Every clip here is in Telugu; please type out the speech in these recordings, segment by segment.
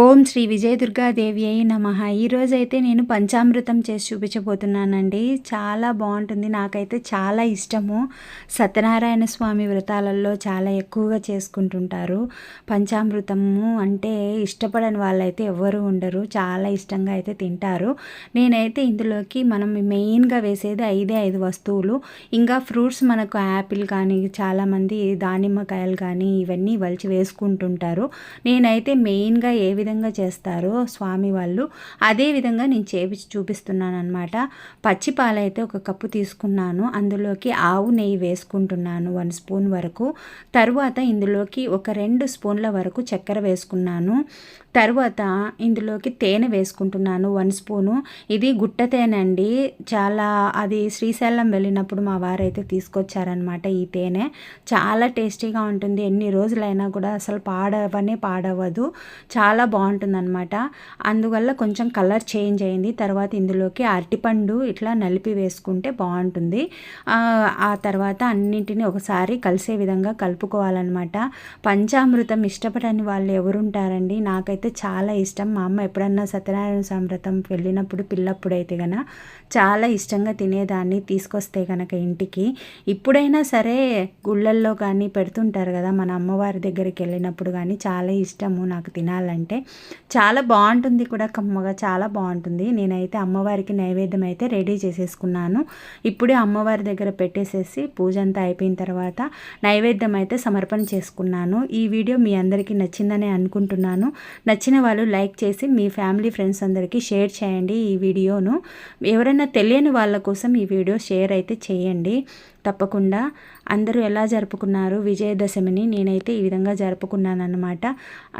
ఓం శ్రీ విజయదుర్గాదేవి అయి నమ. ఈరోజైతే నేను పంచామృతం చేసి చూపించబోతున్నానండి. చాలా బాగుంటుంది. నాకైతే చాలా ఇష్టము. సత్యనారాయణ స్వామి వ్రతాలలో చాలా ఎక్కువగా చేసుకుంటుంటారు. పంచామృతము అంటే ఇష్టపడని వాళ్ళైతే ఎవ్వరూ ఉండరు. చాలా ఇష్టంగా అయితే తింటారు. నేనైతే ఇందులోకి మనం మెయిన్గా వేసేది ఐదే ఐదు వస్తువులు. ఇంకా ఫ్రూట్స్ మనకు యాపిల్ కానీ చాలామంది దానిమ్మకాయలు కానీ ఇవన్నీ వలిచి వేసుకుంటుంటారు. నేనైతే మెయిన్గా ఏ విధంగా చేస్తారో స్వామి వాళ్ళు అదే విధంగా నేను చేపించి చూపిస్తున్నాను అనమాట పచ్చి పాలైతే ఒక కప్పు తీసుకున్నాను. అందులోకి ఆవు నెయ్యి వేసుకుంటున్నాను వన్ స్పూన్ వరకు. తరువాత ఇందులోకి ఒక రెండు స్పూన్ల వరకు చక్కెర వేసుకున్నాను. తర్వాత ఇందులోకి తేనె వేసుకుంటున్నాను వన్ స్పూను. ఇది గుట్ట తేనె అండి చాలా అది శ్రీశైలం వెళ్ళినప్పుడు మా వారైతే తీసుకొచ్చారనమాట ఈ తేనె. చాలా టేస్టీగా ఉంటుంది. ఎన్ని రోజులైనా కూడా అసలు పాడవనే పాడవదు. చాలా బాగుంటుంది అనమాట అందువల్ల కొంచెం కలర్ చేంజ్ అయింది. తర్వాత ఇందులోకి అరటిపండు ఇట్లా నలిపి వేసుకుంటే బాగుంటుంది. ఆ తర్వాత అన్నింటినీ ఒకసారి కలిసే విధంగా కలుపుకోవాలన్నమాట. పంచామృతం ఇష్టపడని వాళ్ళు ఎవరుంటారండి? నాకైతే చాలా ఇష్టం. మా అమ్మ ఎప్పుడన్నా సత్యనారాయణ సమృతం వెళ్ళినప్పుడు పిల్లప్పుడు అయితే కనుక చాలా ఇష్టంగా తినేదాన్ని తీసుకొస్తే కనుక ఇంటికి. ఇప్పుడైనా సరే గుళ్ళల్లో కానీ పెడుతుంటారు కదా మన అమ్మవారి దగ్గరికి వెళ్ళినప్పుడు కానీ చాలా ఇష్టము నాకు తినాలంటే. చాలా బాగుంటుంది కూడా కమ్మగా చాలా బాగుంటుంది. నేనైతే అమ్మవారికి నైవేద్యం అయితే రెడీ చేసేసుకున్నాను. ఇప్పుడే అమ్మవారి దగ్గర పెట్టేసేసి పూజ అంతా అయిపోయిన తర్వాత నైవేద్యం అయితే సమర్పణ చేసుకున్నాను. ఈ వీడియో మీ అందరికీ నచ్చిందని అనుకుంటున్నాను. నచ్చిన వాళ్ళు లైక్ చేసి మీ ఫ్యామిలీ ఫ్రెండ్స్ అందరికీ షేర్ చేయండి ఈ వీడియోను. ఎవరైనా తెలియని వాళ్ళ కోసం ఈ వీడియో షేర్ అయితే చేయండి. తప్పకుండా. అందరూ ఎలా జరుపుకున్నారు విజయదశమిని నేనైతే ఈ విధంగా జరుపుకున్నాను అన్నమాట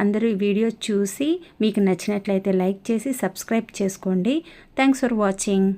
అందరూ ఈ వీడియో చూసి మీకు నచ్చినట్లయితే లైక్ చేసి సబ్స్క్రైబ్ చేసుకోండి. Thanks for watching